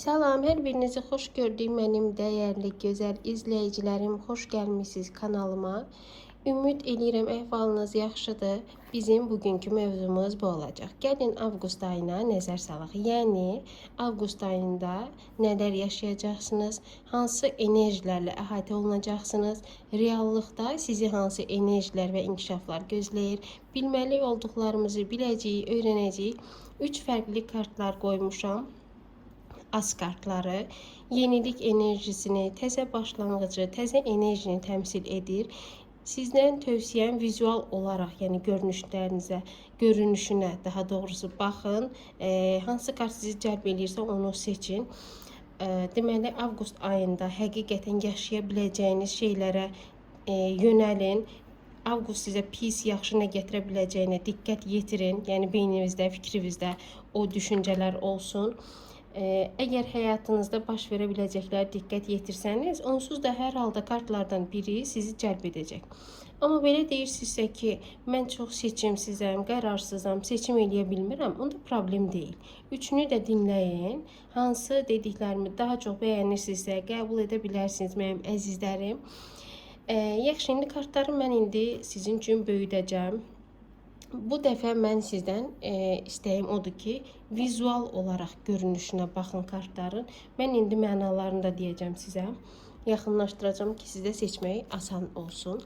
Salam, hər birinizi xoş gördük mənim dəyərli, gözəl izləyicilərim. Xoş gəlmisiniz kanalıma. Ümid eləyirəm əhvalınız yaxşıdır. Bizim bugünkü mövzumuz bu olacaq. Gəlin avqust ayına nəzər salaq. Yəni avqust ayında nələr yaşayacaqsınız? Hansı enerjilərlə əhatə olunacaqsınız? Reallıqda sizi hansı enerjilər və inkişaflar gözləyir? Bilməli olduqlarımızı biləcəyik, öyrənəcəyik. 3 fərqli kartlar qoymuşam as kartları yenilik enerjisini, təzə başlanğıcı, təzə enerjini təmsil edir. Sizdən tövsiyəm vizual olaraq, yəni görünüşlərinizə, görünüşünə daha doğrusu baxın. E, hansı kart sizi cəlb eləyirsə onu seçin. E, deməli avqust ayında həqiqətən yaşaya biləcəyiniz şeylərə e, yönəlin. Avqust sizə pis, yaxşı nə gətirə biləcəyinə diqqət yetirin. Yəni beyninizdə, fikrinizdə o düşüncələr olsun. Ee, Əgər həyatınızda baş verə biləcəklər diqqət yetirsəniz, onsuz da hər halda kartlardan biri sizi cəlb edəcək. Amma belə deyirsinizsə ki, mən çox seçimsizəm, qərarsızam, seçim eləyə bilmirəm, onda problem deyil. Üçünü də dinləyin. Hansı dediklərimi daha çox bəyənirsinizsə, qəbul edə bilərsiniz mənim əzizlərim. Ee, yaxşı, indi kartları mən indi sizin üçün böyüdəcəm. Bu dəfə mən sizdən e, istəyim odur ki, vizual olaraq görünüşünə baxın kartların. Mən indi mənalarını da deyəcəm sizə. Yaxınlaşdıracağam ki, sizə seçmək asan olsun.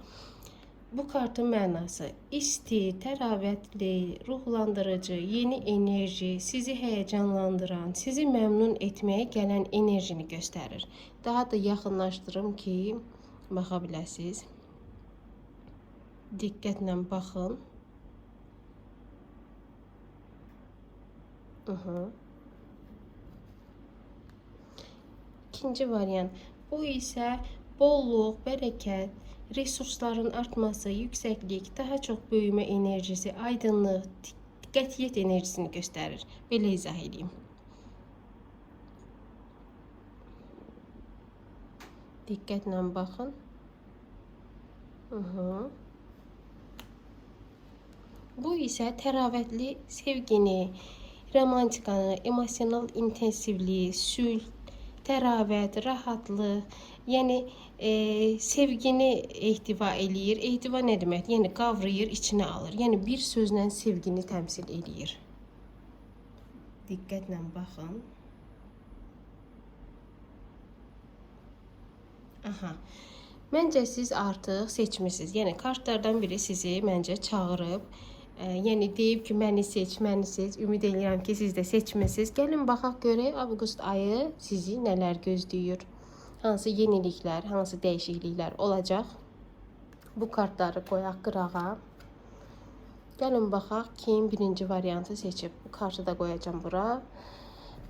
Bu kartın mənası isti, təravətli, ruhlandırıcı, yeni enerji, sizi həyəcanlandıran, sizi məmnun etməyə gələn enerjini göstərir. Daha da yaxınlaşdırım ki, baxa biləsiniz. Diqqətlə baxın. Aha. İkinci variant. Bu isə bolluq, bərəkət, resursların artması, yüksəklik, daha çox böyümə enerjisi, aydınlıq, qətiyyət enerjisini göstərir. Belə izah edeyim. Diqqətlə baxın. Aha. Bu isə təravətli sevgini, romantikanı, emosional intensivliyi, sülh, təravət, rahatlıq, yəni e, sevgini ehtiva eləyir. Ehtiva nə demək? Yəni qavrayır, içinə alır. Yəni bir sözlə sevgini təmsil eləyir. Diqqətlə baxın. Aha. Məncə siz artıq seçmisiniz. Yəni kartlardan biri sizi məncə çağırıb yəni deyib ki, məni seç, məni seç. Ümid edirəm ki, siz də seçmisiniz. Gəlin baxaq görək avqust ayı sizi nələr gözləyir. Hansı yeniliklər, hansı dəyişikliklər olacaq? Bu kartları qoyaq qırağa. Gəlin baxaq kim birinci variantı seçib. Bu kartı da qoyacağam bura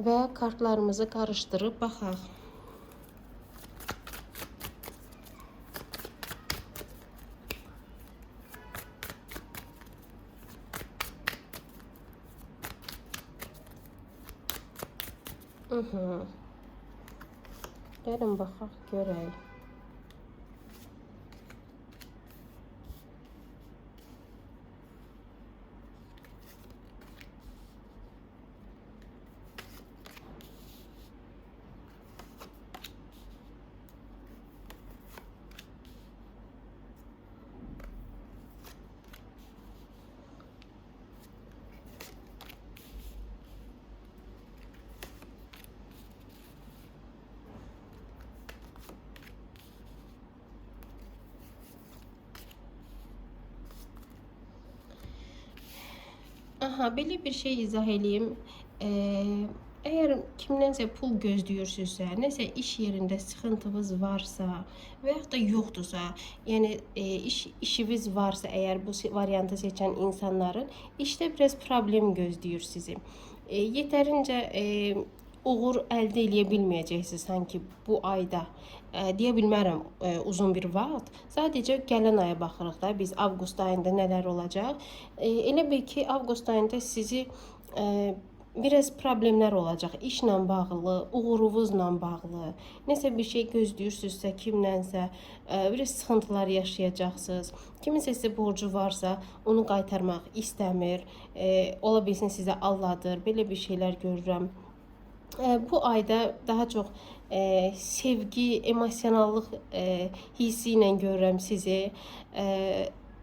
və kartlarımızı qarışdırıb baxaq. Mhm. Gəlin baxaq görək. Aha, belə bir şey izah eləyim. Eee, əgər kimdənsə pul gözləyirsinizsə, nəsə iş yerində sıxıntınız varsa və yaxud da yoxdursa, yəni e, iş işiniz varsa, əgər bu variantı seçən insanların işdə biraz problem gözləyir sizi. E, yetərincə e, uğur əldə eləyə bilməyəcəksiniz sanki bu ayda. E, deyə bilmərəm e, uzun bir vaxt. Sadəcə gələn aya baxırıq da biz avqust ayında nələr olacaq. E, elə bil ki, avqust ayında sizi e, biraz problemlər olacaq işlə bağlı, uğurunuzla bağlı. Nəsə bir şey gözləyirsinizsə, kimlənsə, e, biraz sıxıntılar yaşayacaqsınız. Kiminsə sizə borcu varsa, onu qaytarmaq istəmir. Ola bilsin sizə aldadır. Belə bir şeylər görürəm. E, bu ayda daha çox e, sevgi, emosionallıq e, hissi ilə görürəm sizi. E,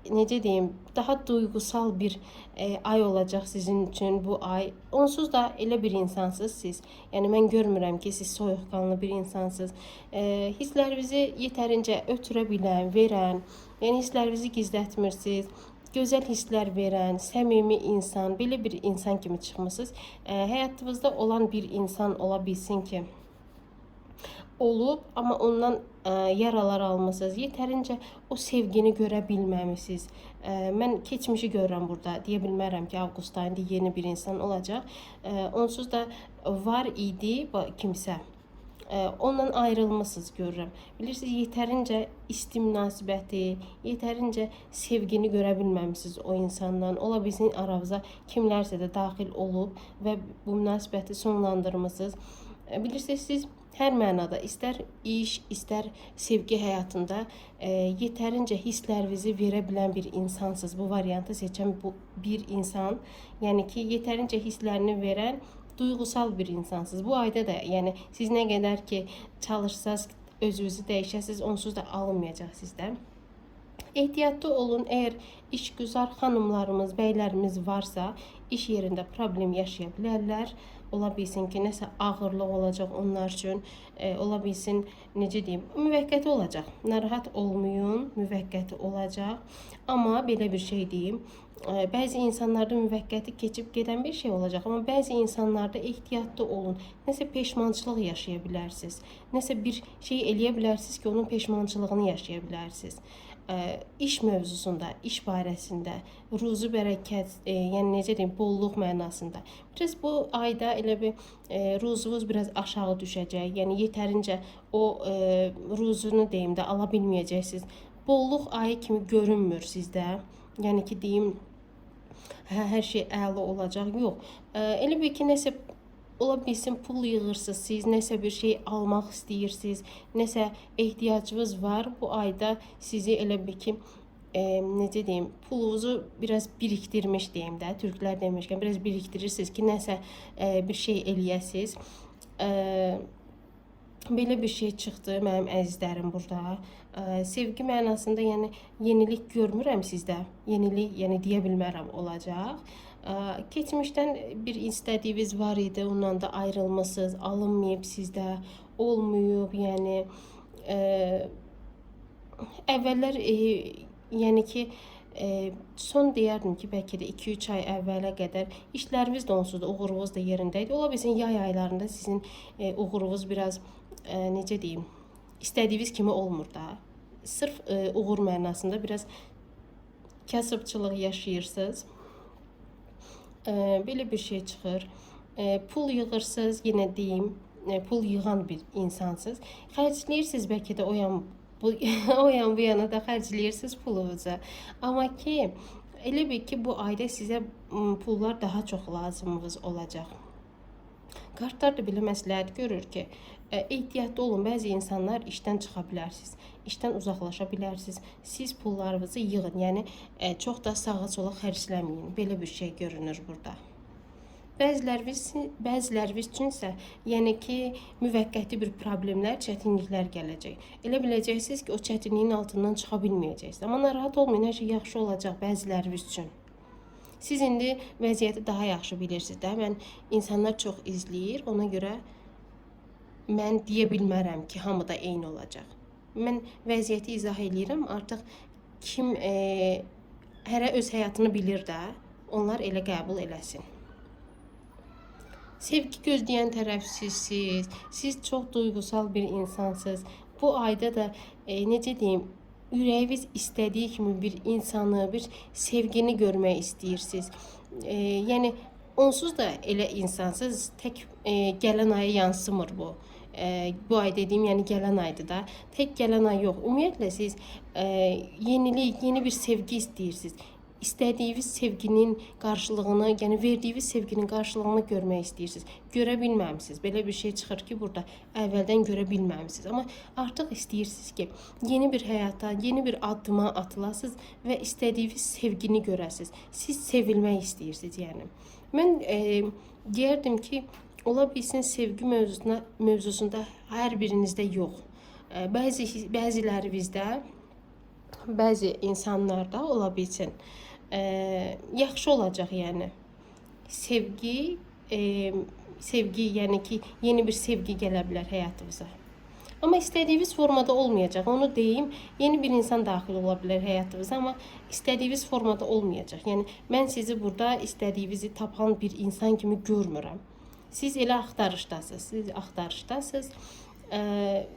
necə deyim, daha duygusal bir e, ay olacaq sizin üçün bu ay. Onsuz da elə bir insansınız siz. Yəni mən görmürəm ki, siz soyuqqanlı bir insansınız. E, hisslərinizi yetərincə ötürə bilən, verən, yəni hisslərinizi gizlətmirsiniz. Gözəl hisslər verən, səmimi insan, belə bir insan kimi çıxmısınız. E, həyatınızda olan bir insan ola bilsin ki, olub, amma ondan ə, yaralar almısınız. Yetərincə o sevgini görə bilməmisiniz. Ə, mən keçmişi görürəm burada. Deyə bilmərəm ki, avqust ayında yeni bir insan olacaq. Ə, onsuz da var idi kimsə. Ə, ondan ayrılmısınız görürəm. Bilirsiniz, yetərincə isti münasibəti, yetərincə sevgini görə bilməmisiniz o insandan. Ola bilsin aranıza kimlərsə də daxil olub və bu münasibəti sonlandırmısınız. Ə, Bilirsiniz, siz hər mənada istər iş, istər sevgi həyatında e, yetərincə hisslərinizi verə bilən bir insansınız. Bu variantı seçən bu bir insan, yəni ki, yetərincə hisslərini verən duygusal bir insansınız. Bu ayda da, yəni siz nə qədər ki çalışsaz, özünüzü dəyişəsiz, onsuz da alınmayacaq sizdən. Ehtiyatlı olun. Eğer işgüzar hanımlarımız, beylərimiz varsa, iş yerində problem yaşaya bilərlər. Ola bilsin ki, nəsə ağırlıq olacaq onlar üçün. E, ola bilsin, necə deyim, müvəqqəti olacaq. Narahat olmayın, müvəqqəti olacaq. Amma belə bir şey deyim, bəzi insanlarda müvəqqəti keçib gedən bir şey olacaq, amma bəzi insanlarda ehtiyatlı olun. Nəsə peşmançılıq yaşaya bilərsiniz. Nəsə bir şey eləyə bilərsiniz ki, onun peşmançılığını yaşaya bilərsiniz. Ə, iş mövzusunda, iş barəsində, ruzi bərəkət, e, yəni necə deyim, bolluq mənasında. Biraz bu ayda elə bir e, biraz aşağı düşəcək. Yəni yetərincə o e, ruzunu deyim də ala bilməyəcəksiniz. Bolluq ayı kimi görünmür sizdə. Yəni ki deyim hə, hər şey əla olacaq. Yox. Ə, elə bir ki nəsə ola bilsin pul yığırsınız, siz nəsə bir şey almaq istəyirsiniz, nəsə ehtiyacınız var. Bu ayda sizi elə bir ki e, necə deyim, pulunuzu biraz birikdirmiş deyim də, türklər demişkən biraz birikdirirsiniz ki, nəsə e, bir şey eləyəsiz. E, belə bir şey çıxdı mənim əzizlərim burada. Ə, sevgi mənasında, yəni yenilik görmürəm sizdə. Yenilik, yəni deyə bilmərəm olacaq. Ə, keçmişdən bir istədiyiniz var idi, ondan da ayrılmısınız, alınmayıb sizdə, olmayıb, yəni ə, əvvəllər e, yəni ki e, son deyərdim ki, bəlkə də 2-3 ay əvvələ qədər işləriniz də onsuz da uğurunuz da yerində idi. Ola bilsin yay aylarında sizin e, uğurunuz biraz e, necə deyim, istədiyiniz kimi olmur da. Sırf e, uğur mənasında biraz kasıbçılıq yaşayırsınız. E, belə bir şey çıxır. E, pul yığırsınız, yenə deyim, e, pul yığan bir insansınız. Xərcləyirsiniz bəlkə də o yan bu o yan bu yana da xərcləyirsiniz pulunuzu. Amma ki elə bil ki bu ayda sizə pullar daha çox lazımınız olacaq. Kartlar da belə məsləhət görür ki, ehtiyatlı olun. Bəzi insanlar işdən çıxa bilərsiniz, işdən uzaqlaşa bilərsiniz. Siz pullarınızı yığın. Yəni e, çox da sağa sola xərcləməyin. Belə bir şey görünür burada. Bəziləriniz, bəziləriniz üçünsə, yəni ki, müvəqqəti bir problemlər, çətinliklər gələcək. Elə biləcəksiniz ki, o çətinliyin altından çıxa bilməyəcəksiniz. Amma narahat olmayın, hər şey yaxşı olacaq bəziləriniz üçün. Siz indi vəziyyəti daha yaxşı bilirsiniz də. Mən insanlar çox izləyir, ona görə mən deyə bilmərəm ki, hamıda eyni olacaq. Mən vəziyyəti izah eləyirəm. Artıq kim e, hərə öz həyatını bilir də, onlar elə qəbul eləsin. Sevgi gözləyən tərəf sizsiz. Siz çox duygusal bir insansınız. Bu ayda da e, necə deyim, ürəyiniz istədiyi kimi bir insanı, bir sevgini görmək istəyirsiniz. E, yəni onsuz da elə insansınız. Tək e, gələn aya yansımır bu. E, bu ay dediyim, yəni gələn aydı da. Tək gələn ay yox. Ümumiyyətlə siz e, yenilik, yeni bir sevgi istəyirsiniz istədiyiniz sevginin qarşılığını, yəni verdiyiniz sevginin qarşılığını görmək istəyirsiniz. Görə bilməmisiniz. Belə bir şey çıxır ki, burada əvvəldən görə bilməmisiniz. Amma artıq istəyirsiniz ki, yeni bir həyata, yeni bir addıma atılasınız və istədiyiniz sevgini görəsiniz. Siz sevilmək istəyirsiniz, yəni. Mən e, deyərdim ki, ola bilsin sevgi mövzusuna mövzusunda hər birinizdə yox. Ə, Bəzi bəzilərinizdə bəzi insanlarda ola bilsin ə, yaxşı olacaq yəni. Sevgi e, sevgi yəni ki, yeni bir sevgi gələ bilər həyatınıza. Ama istediğiniz formada olmayacak. Onu deyim. Yeni bir insan daxil ola bilər həyatınıza, amma istədiyiniz formada olmayacaq. Yəni mən sizi burada istədiyinizi tapan bir insan kimi görmürəm. Siz elə axtarışdasınız. Siz axtarışdasınız. Ee,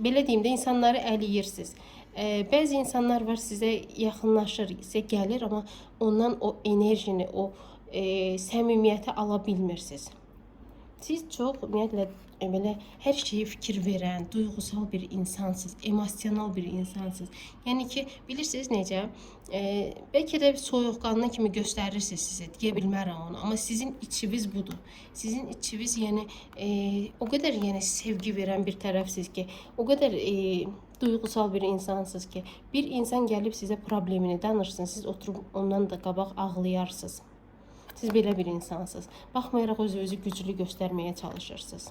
belə deyim də insanları əliyirsiniz. Ee, bəzi insanlar var sizə yaxınlaşır, sizə gəlir, amma ondan o enerjini, o e, səmimiyyəti ala bilmirsiniz. Siz çox ümumiyyətlə e, belə hər şeyə fikir verən, duyğusal bir insansınız, emosional bir insansınız. Yəni ki, bilirsiniz necə? E, bəlkə də soyuqqanlı kimi göstərirsiniz sizə, deyə bilmərəm onu, amma sizin içiniz budur. Sizin içiniz yəni e, o qədər yəni sevgi verən bir tərəfsiz ki, o qədər e, duyğusal bir insansınız ki, bir insan gəlib sizə problemini danışsın, siz oturub ondan da qabaq ağlayarsınız. Siz belə bir insansınız. Baxmayaraq özünüzü güclü göstərməyə çalışırsınız.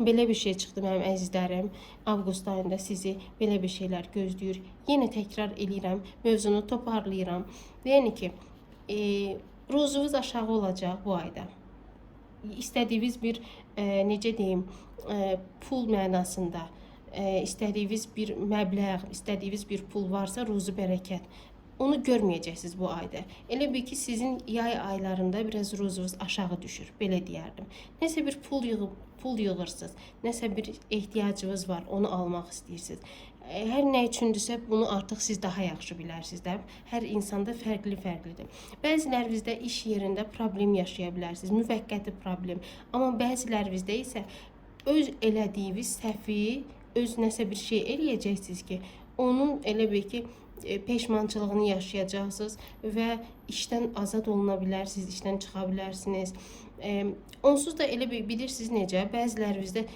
Belə bir şey çıxdı mənim əzizlərim. Avqust ayında sizi belə bir şeylər gözləyir. Yenə təkrar eləyirəm, mövzunu toparlayıram. Yəni ki, e, ruzunuz aşağı olacaq bu ayda. İstədiyiniz bir e, necə deyim, e, pul mənasında e, istədiyiniz bir məbləğ, istədiyiniz bir pul varsa ruzu bərəkət. Onu görməyəcəksiniz bu ayda. Elə bil ki, sizin yay aylarında biraz ruzunuz aşağı düşür, belə deyərdim. Nəsə bir pul yığıb pul yığırsınız. Nəsə bir ehtiyacınız var, onu almaq istəyirsiniz. E, Hər nə üçündürsə bunu artıq siz daha yaxşı bilərsiniz də. Hər insanda fərqli-fərqlidir. Bəzilərinizdə iş yerində problem yaşaya bilərsiniz, müvəqqəti problem. Amma bəzilərinizdə isə öz elədiyiniz səhvi, öz nəsə bir şey eləyəcəksiniz ki, onun elə bil ki, peşmançılığını yaşayacaqsınız və işdən azad oluna bilərsiniz, işdən çıxa bilərsiniz. E, onsuz da elə bilirsiniz necə, bəzilərinizdə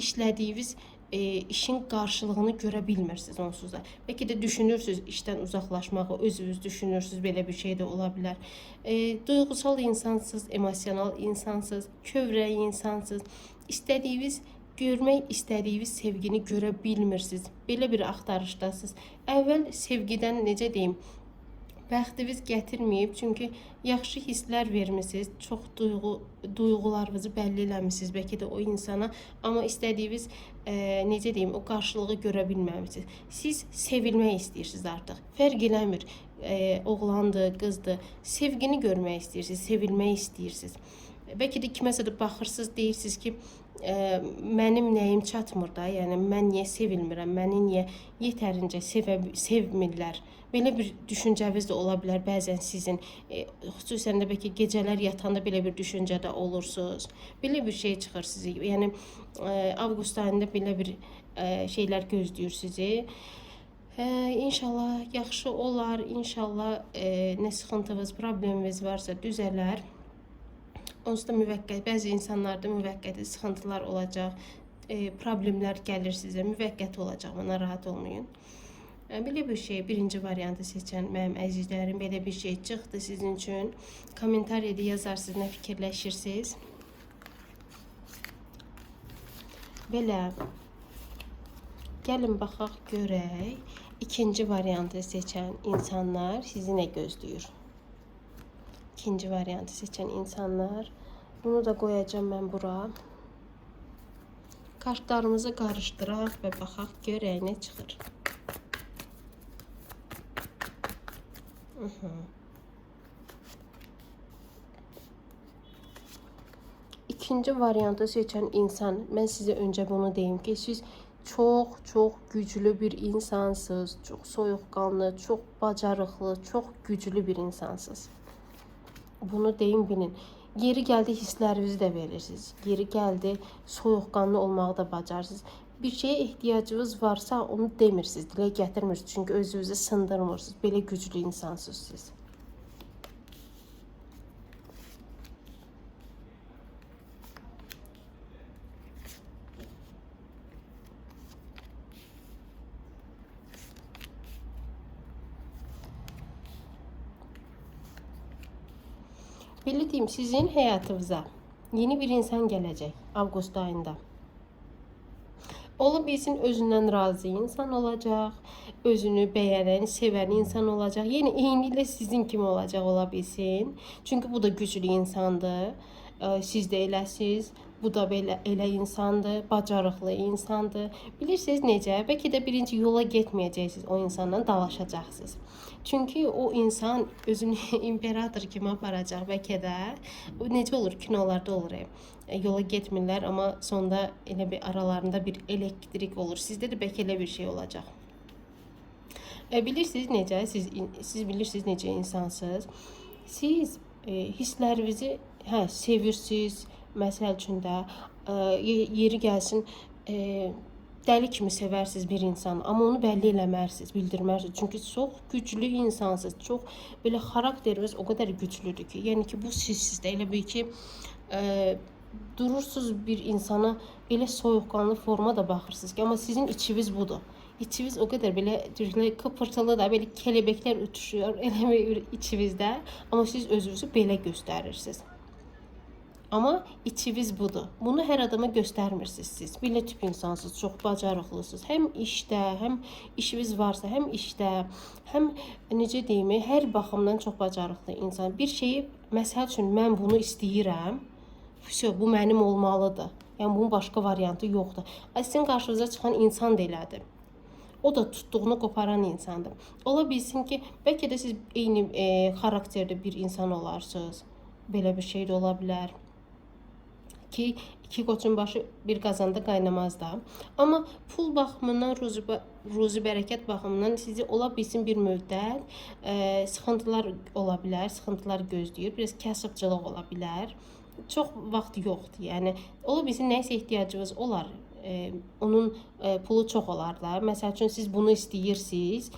işlədiyiniz e, işin qarşılığını görə bilmirsiniz onsuz da. Bəlkə də düşünürsüz işdən uzaqlaşmağı, özünüz düşünürsüz, belə bir şey də ola bilər. E, duyğusal insansınız, emosional insansınız, kövrək insansınız. İstədiyiniz görmək istədiyiniz sevgini görə bilmirsiniz. Belə bir axtarışdasınız. Əvvəl sevgidən necə deyim, bəxtiniz gətirməyib, çünki yaxşı hisslər vermisiniz, çox duyğu duyğularınızı bəlli eləmisiniz bəlkə də o insana, amma istədiyiniz e, necə deyim, o qarşılığı görə bilməmisiniz. Siz sevilmək istəyirsiniz artıq. Fərq eləmir. E, oğlandır, qızdır. Sevgini görmək istəyirsiniz, sevilmək istəyirsiniz. Bəlkə də kiməsə də baxırsınız, deyirsiniz ki, e, mənim nəyim çatmır da, yəni mən niyə sevilmirəm, məni niyə yetərincə sevə sevmirlər. Belə bir düşüncəniz də ola bilər bəzən sizin, e, xüsusən də bəlkə gecələr yatanda belə bir düşüncədə olursunuz. Belə bir şey çıxır sizi. Yəni e, avqust ayında belə bir e, şeylər gözləyir sizi. Hə, inşallah yaxşı olar. İnşallah e, nə sıxıntınız, probleminiz varsa düzələr. Onsuz da müvəqqəti, bəzi insanlarda müvəqqəti sıxıntılar olacaq, e, problemlər gəlir sizə, müvəqqəti olacaq, buna narahat olmayın. E, Belə bir şey, birinci variantı seçən mənim əzizlərim, belə bir şey çıxdı sizin üçün. Kommentariyada yazarsınız, nə fikirləşirsiniz. Belə. Gəlin baxaq görək. İkinci variantı seçən insanlar sizi nə gözləyir? İkinci variantı seçen insanlar. Bunu da koyacağım ben bura. Kartlarımızı karıştıraq və baxaq görək nə çıxır. Uhum. İkinci variantı seçen insan, ben size önce bunu deyim ki, siz çok güclü bir insansınız. Çok soyuqqanlı, çok bacarıqlı, çok güclü bir insansınız. Bunu deyin bilin. Yeri gəldi hisslərinizi də verirsiniz. Yeri gəldi soyuqqanlı olmağı da bacarırsınız. Bir şeye ehtiyacınız varsa onu demirsiniz, dilə gətirmirsiniz. Çünki özünüzü sındırmırsınız. Belə güclü insansınız siz. Belə deyim, sizin həyatınıza, Yeni bir insan gelecek Ağustos ayında. Ola bilsin özündən razı insan olacaq, özünü bəyənən, sevən insan olacaq. Yəni eynilə sizin kimi olacaq ola bilsin. Çünki bu da güclü insandır. Ə, Siz də eləsiz. Bu da belə elə insandır, bacarıqlı insandır. Bilirsiniz necə? Bəlkə də birinci yola getməyəcəksiniz, o insanla dalaşacaqsınız. Çünki o insan özünü imperator kimi aparacaq bəlkə də. Necə olur kinolarda olur. e, Yola getmirlər, amma sonda elə bir aralarında bir elektrik olur. Sizdə də bəlkə elə bir şey olacaq. E, bilirsiniz necə? Siz siz bilirsiniz necə insansınız. Siz e, hisslərinizi hə sevirsiniz. Məsəl üçün də e, ye- yeri gəlsin e, dəli kimi sevərsiniz bir insanı, amma onu bəlli eləmərsiniz, bildirmərsiniz. Çünki çox güclü insansınız. Çox belə xarakteriniz o qədər güclüdür ki, yəni ki bu sizsiniz də elə bil ki e, durursunuz bir insana elə soyuqqanlı formada baxırsınız ki, amma sizin içiniz budur. İçiniz o qədər belə düzlə kıpırtılı da belə kelebəklər uçuşuyor elə bir içinizdə, amma siz özünüzü belə göstərirsiniz. Amma içiniz budur. Bunu hər adama göstərmirsiniz siz. Belə tip insansınız, çox bacarıqlısınız. Həm işdə, həm işiniz varsa, həm işdə, həm necə deyim, hər baxımdan çox bacarıqlı insan. Bir şeyi məsəl üçün mən bunu istəyirəm. Vəsə bu mənim olmalıdır. Yəni bunun başqa variantı yoxdur. Sizin qarşınıza çıxan insan da elədir. O da tutduğunu qoparan insandır. Ola bilsin ki, bəlkə də siz eyni e, xarakterdə bir insan olarsınız. Belə bir şey də ola bilər ki iki qoçun başı bir qazanda qaynamaz da. Amma pul baxımından, ruzi, ruzi bərəkət baxımından sizi ola bilsin bir müddət e, sıxıntılar ola bilər, sıxıntılar gözləyir, biraz kasıbçılıq ola bilər. Çox vaxt yoxdur. Yəni ola bilsin nəyisə ehtiyacınız olar. E, onun e, pulu çox olar da. Məsəl üçün siz bunu istəyirsiniz,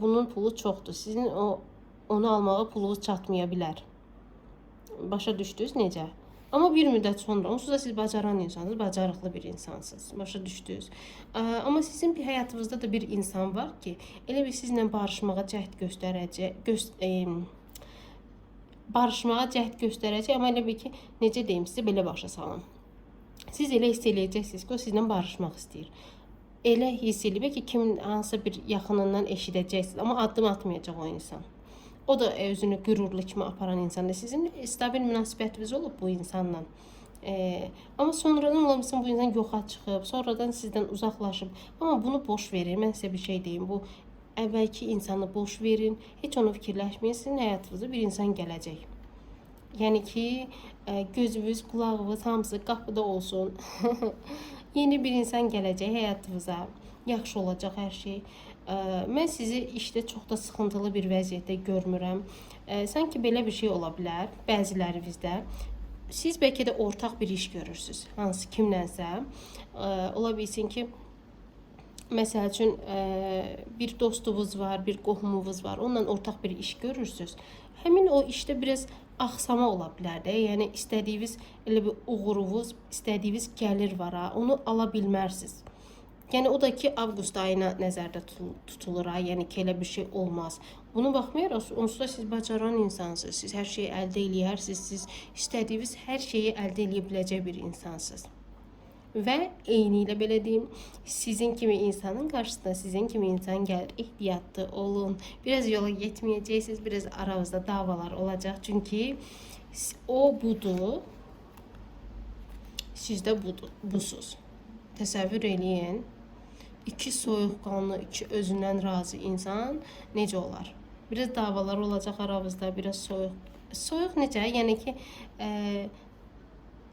bunun pulu çoxdur. Sizin o onu almağa pulunuz çatmaya bilər. Başa düşdünüz necə? Amma bir müddət sonra onsuz da siz bacaran insansınız, bacarıqlı bir insansınız. Başa düşdünüz. Amma sizin bir həyatınızda da bir insan var ki, elə bir sizlə barışmağa cəhd göstərəcək, göz, e, barışmağa cəhd göstərəcək, amma elə bir ki, necə deyim sizə belə başa salım. Siz elə hiss eləyəcəksiniz ki, o sizlə barışmaq istəyir. Elə hiss eləyib ki, kimin hansısa bir yaxınından eşidəcəksiniz, amma addım atmayacaq o insan. O da e, özünü qürurlu kimi aparan insandır. Sizin stabil münasibətiniz olub bu insanla. E, amma sonradan ola bilsin bu insan yoxa çıxıb, sonradan sizdən uzaqlaşıb. Amma bunu boş verin. Mən sizə bir şey deyim. Bu əvvəlki insanı boş verin. Heç onu fikirləşməyin. Sizin həyatınıza bir insan gələcək. Yəni ki, e, gözünüz, qulağınız hamısı qapıda olsun. Yeni bir insan gələcək həyatınıza. Yaxşı olacaq hər şey. Mən sizi işdə çox da sıxıntılı bir vəziyyətdə görmürəm. Sanki belə bir şey ola bilər bəzilərinizdə. Siz bəlkə də ortaq bir iş görürsüz, hansı kimlənsə. Ola bilsin ki, Məsəl üçün bir dostunuz var, bir qohumunuz var, onunla ortaq bir iş görürsüz. Həmin o işdə biraz axsama ola bilər də. Yəni istədiyiniz elə bir uğurunuz, istədiyiniz gəlir var ha, onu ala bilmərsiniz. Yəni o da ki avqust ayına nəzərdə tutul- tutulur yəni ki bir şey olmaz. Bunu baxmayaraq onsuz da siz bacaran insansınız. Siz hər şeyi əldə eləyərsiniz. Siz istədiyiniz hər şeyi əldə eləyə biləcək bir insansınız. Və eyni ilə belə deyim, sizin kimi insanın qarşısına sizin kimi insan gəlir. Ehtiyatlı olun. Biraz yola getməyəcəksiniz, biraz aranızda davalar olacaq. Çünki o budur. Siz də budur, busuz. Təsəvvür eləyin. İki soyuqqanlı, iki özündən razı insan necə olar? Biraz davalar olacaq aranızda, biraz soyuq. Soyuq necə? Yəni ki, ə,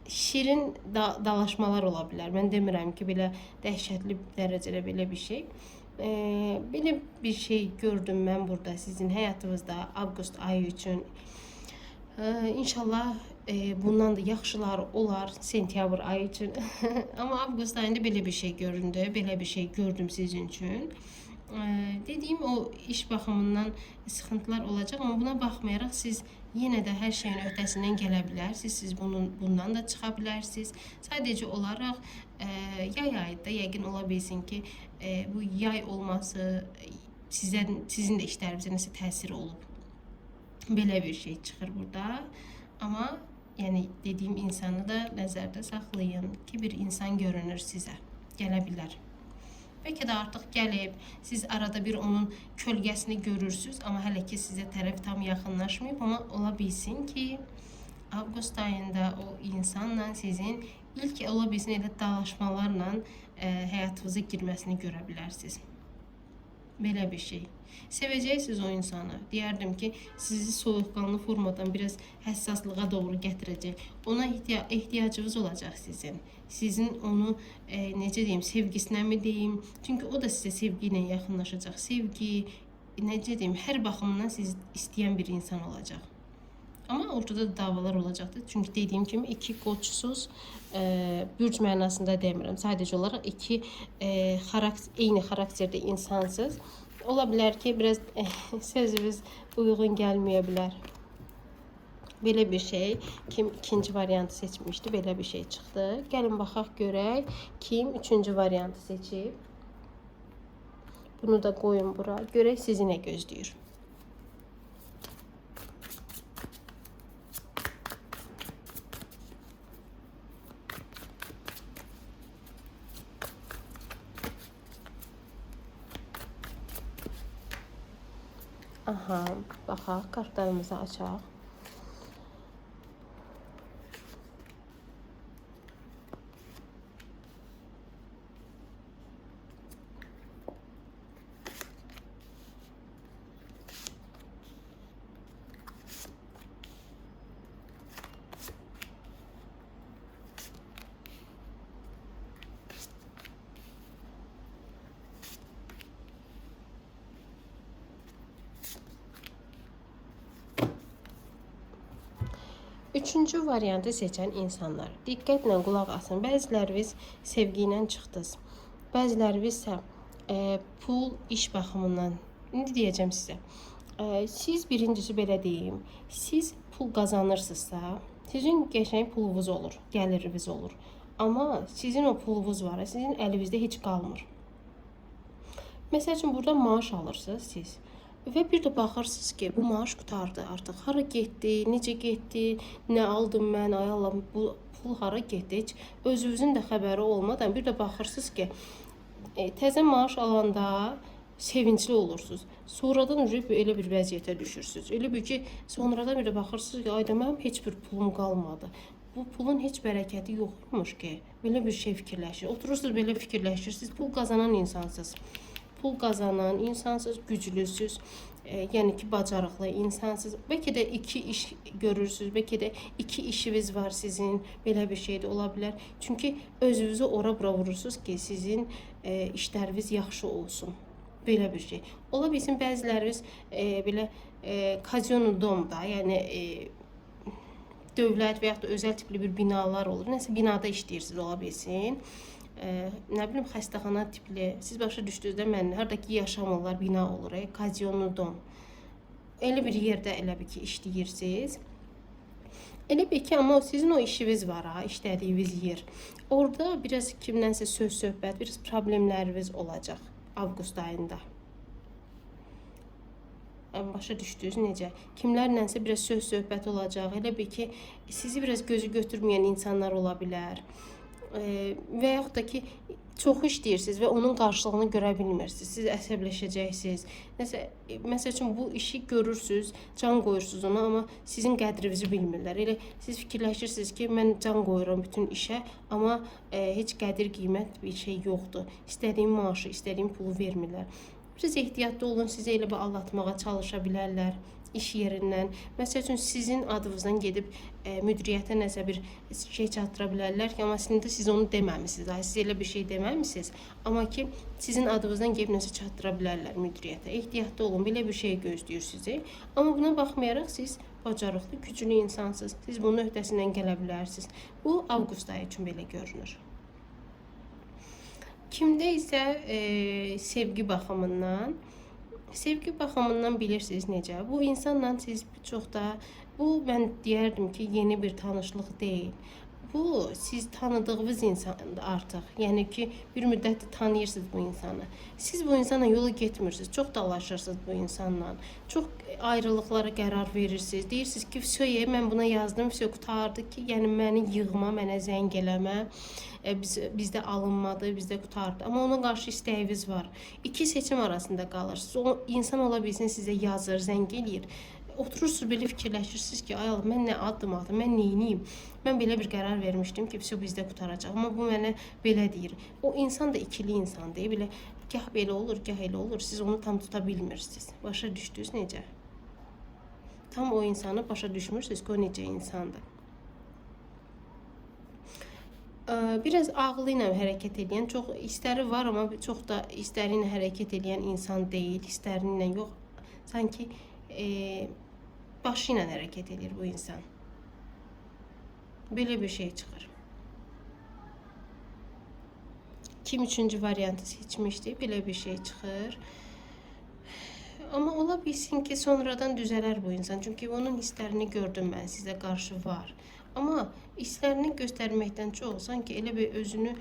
şirin da dalaşmalar ola bilər. Mən demirəm ki, belə dəhşətli dərəcədə belə bir şey. E, belə bir şey gördüm mən burada sizin həyatınızda avqust ayı üçün. E, inşallah e, bundan da yaxşılar olar sentyabr ayı üçün. Amma avqust ayında belə bir şey göründü, belə bir şey gördüm sizin üçün. E, dediyim o iş baxımından sıxıntılar olacaq, amma buna baxmayaraq siz yenə də hər şeyin öhdəsindən gələ bilərsiniz. Siz bunun bundan da çıxa bilərsiniz. Sadəcə olaraq e, yay ayında yəqin ola bilsin ki, e, bu yay olması sizə sizin də işlərinizə nəsə təsir olub. Belə bir şey çıxır burada. Amma yəni dediyim insanı da nəzərdə saxlayın ki, bir insan görünür sizə. Gələ bilər. Bəlkə də artıq gəlib, siz arada bir onun kölgəsini görürsüz, amma hələ ki sizə tərəf tam yaxınlaşmayıb, amma ola bilsin ki, avqust ayında o insanla sizin ilk ola bilsin elə dalaşmalarla ə, həyatınıza girməsini görə bilərsiniz. Belə bir şey. Sevəcəksiniz o insanı. Deyərdim ki, sizi soyuqqanlı formadan biraz həssaslığa doğru gətirəcək. Ona ehtiya ehtiyacınız olacaq sizin. Sizin onu e, necə deyim, sevgisinə mi deyim? Çünki o da sizə sevgi ilə yaxınlaşacaq. Sevgi, necə deyim, hər baxımdan siz istəyən bir insan olacaq. Amma ortada da davalar olacaqdır. Çünki dediyim kimi iki qoçsuz e, bürc mənasında demirəm. Sadəcə olaraq iki e, xarakter, eyni xarakterdə insansız. Ola bilər ki, biraz eh, sözümüz uyğun gəlməyə bilər. Belə bir şey. Kim ikinci variantı seçmişdi? Belə bir şey çıxdı. Gəlin baxaq görək kim üçüncü variantı seçib. Bunu da qoyun bura. Görək sizi nə gözləyir. Aha, baxaq, kartlarımızı açaq. Üçüncü variantı seçən insanlar diqqətlə qulaq asın. Bəziləriniz sevgi ilə çıxdınız. Bəziləriniz isə e, pul, iş baxımından indi deyəcəm sizə. E, siz birincisi belə deyim. Siz pul qazanırsınızsa, sizin qəşəng pulunuz olur, gəliriniz olur. Amma sizin o pulunuz var, sizin əlinizdə heç qalmır. Məsəl burada maaş alırsınız siz. Və bir də baxırsınız ki, bu maaş qutardı artıq. Hara getdi, necə getdi, nə aldım mən, ay Allah, bu pul hara getdi? Heç özünüzün də xəbəri olmadan bir də baxırsınız ki, e, təzə maaş alanda sevincli olursunuz. Sonradan uje elə bir vəziyyətə düşürsüz. Elə bir ki, sonradan bir də baxırsınız ki, ayda mənim heç bir pulum qalmadı. Bu pulun heç bərəkəti yoxmuş ki, belə bir şey fikirləşir. Oturursunuz belə fikirləşirsiniz, pul qazanan insansınız pul qazanan insansız, güclüsüz, e, yəni ki, bacarıqlı insansız. Bəlkə də iki iş görürsüz, bəlkə də iki işiniz var sizin. Belə bir şey də ola bilər. Çünki özünüzü ora bura vurursunuz ki, sizin e, işləriniz yaxşı olsun. Belə bir şey. Ola bilsin bəziləriniz e, belə e, kazino domda, yəni e, dövlət və yaxud da özəl tipli bir binalar olur. Nəsə binada işləyirsiniz ola e, nə bilim xəstəxana tipli. Siz başa düşdünüz də mən hardakı yaşamırlar, bina olur, e, kazionlu dom. Elə bir yerdə elə bir ki işləyirsiniz. Elə bir ki, amma sizin o işiniz var ha, işlədiyiniz yer. Orada biraz kimdənsə söz söhbət, biraz problemləriniz olacaq avqust ayında. Başa düşdünüz necə? Kimlərlənsə biraz söz söhbət olacaq. Elə bir ki, sizi biraz gözü götürməyən insanlar ola bilər və yaxud da ki, çox işləyirsiniz və onun qarşılığını görə bilmirsiniz. Siz əsəbləşəcəksiniz. Nəsə məsəl üçün bu işi görürsüz, can qoyursunuz ona, amma sizin qədrinizi bilmirlər. Elə siz fikirləşirsiniz ki, mən can qoyuram bütün işə, amma e, heç qədir, qiymət bir şey yoxdur. İstədiyim maaşı, istədiyim pulu vermirlər. Biraz ehtiyatlı olun, sizi elə bir aldatmağa çalışa bilərlər iş yerindən. Məsəl üçün sizin adınızdan gedib e, müdiriyyətə nəsə bir şey çatdıra bilərlər ki, amma əslində siz onu deməmisiniz. Ay siz elə bir şey deməmisiniz, amma ki sizin adınızdan gedib nəsə çatdıra bilərlər müdiriyyətə. Ehtiyatlı olun, belə bir şey gözləyir sizi. Amma buna baxmayaraq siz bacarıqlı, güclü insansınız. Siz bunun öhdəsindən gələ bilərsiniz. Bu avqust ayı üçün belə görünür. Kimdə isə e, sevgi baxımından Sevgi baxımından bilirsiniz necə? Bu insanla siz çox da bu mən deyərdim ki, yeni bir tanışlıq deyil. bu siz tanıdığınız insandır artıq. Yəni ki, bir müddətdir tanıyırsınız bu insanı. Siz bu insana yola getmirsiniz. Çox dalaşırsınız bu insanla. Çox ayrılıqlara qərar verirsiniz. Deyirsiniz ki, "Vəsə, mən buna yazdım, vəsə qutardı ki, yəni məni yığma, mənə zəng eləmə. E, biz bizdə alınmadı, bizdə qutardı. Amma ona qarşı istəyiniz var. İki seçim arasında qalırsınız. O insan ola bilsin sizə yazır, zəng eləyir. Oturursunuz belə fikirləşirsiniz ki, ay Allah, mən nə addım atım, mən nə edeyim? Mən belə bir qərar vermişdim ki, vəsə bizdə qutaracaq. Amma bu mənə belə deyir. O insan da ikili insandır. Belə gah belə olur, gah elə olur. Siz onu tam tuta bilmirsiniz. Başa düşdünüz necə? Tam o insanı başa düşmürsünüz ki, o necə insandır. Biraz ağlı ilə hərəkət edən, çox istəri var, amma çox da istəri ilə hərəkət edən insan deyil, istəri ilə yox. Sanki e, başı ilə hərəkət edir bu insan. Belə bir şey çıxır. Kim üçüncü variantı seçmişdi, belə bir şey çıxır. Amma ola bilsin ki, sonradan düzələr bu insan. Çünki onun hisslərini gördüm mən, sizə qarşı var. Amma hisslərini göstərməkdən çox sanki elə bir özünü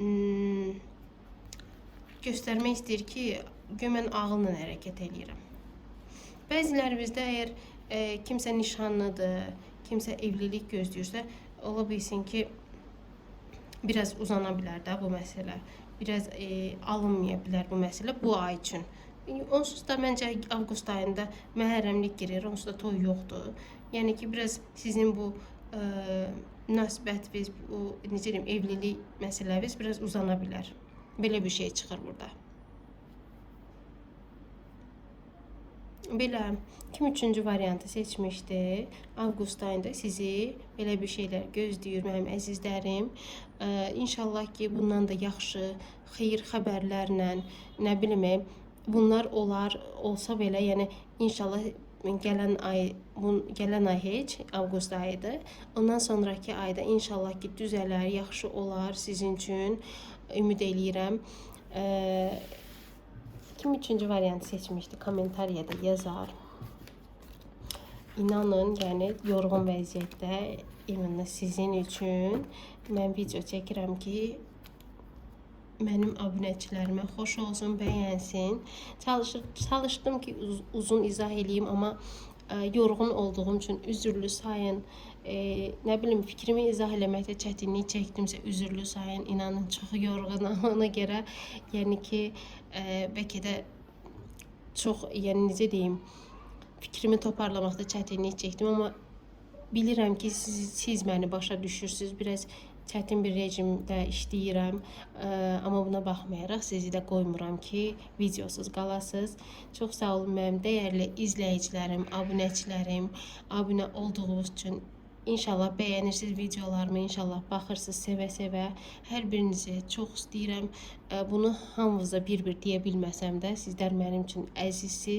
ım, göstərmək istəyir ki, mən ağılla hərəkət eləyirəm. Bəzilərimizdə əgər e, kimsə nişanlıdır, kimsə evlilik gözləyirsə, ola bilsin ki, biraz uzana bilər də bu məsələ. Biraz e, alınmaya bilər bu məsələ bu ay üçün. E, Onsuz da məncə avqust ayında məhərrəmlik girir, onsuz da toy yoxdur. Yəni ki, biraz sizin bu münasibətiniz, bu necə deyim, evlilik məsələniz biraz uzana bilər. Belə bir şey çıxır burada. Belə kim üçüncü variantı seçmişdi? Avqust ayında sizi belə bir şeylər gözləyir mənim əzizlərim. Ə, İnşallah ki, bundan da yaxşı, xeyir xəbərlərlə, nə bilim, bunlar olar, olsa belə, yəni inşallah gələn ay, bun gələn ay heç avqust ayıdır. Ondan sonraki ayda inşallah ki, düzələr, yaxşı olar sizin üçün. Ümid eləyirəm. Kim üçüncü variantı seçmişdi? Kommentariyada yazar. İnanın, yəni yorğun vəziyyətdə imanla sizin üçün mən video çəkirəm ki, mənim abunəçilərimə xoş olsun, bəyənsin. Çalışır, çalışdım ki, uz uzun izah eləyim, amma ə, yorğun olduğum üçün üzürlü sayın. E, nə bilim, fikrimi izah eləməkdə çətinlik çəkdimsə üzürlü sayın. İnanın, çox yorğunam ona görə. Yəni ki, ə, bəlkə də çox, yəni necə deyim, fikrimi toparlamaqda çətinlik çəkdim, amma bilirəm ki, siz, siz məni başa düşürsüz. Biraz çətin bir rejimdə işləyirəm, ə, amma buna baxmayaraq sizi də qoymuram ki, videosuz qalasınız. Çox sağ olun mənim dəyərli izləyicilərim, abunəçilərim, abunə olduğunuz üçün. İnşallah bəyənirsiniz videolarımı, inşallah baxırsınız sevə-sevə. Hər birinizi çox istəyirəm. Ə, Bunu hamınıza bir-bir deyə bilməsəm də, sizlər mənim üçün əzizsiz.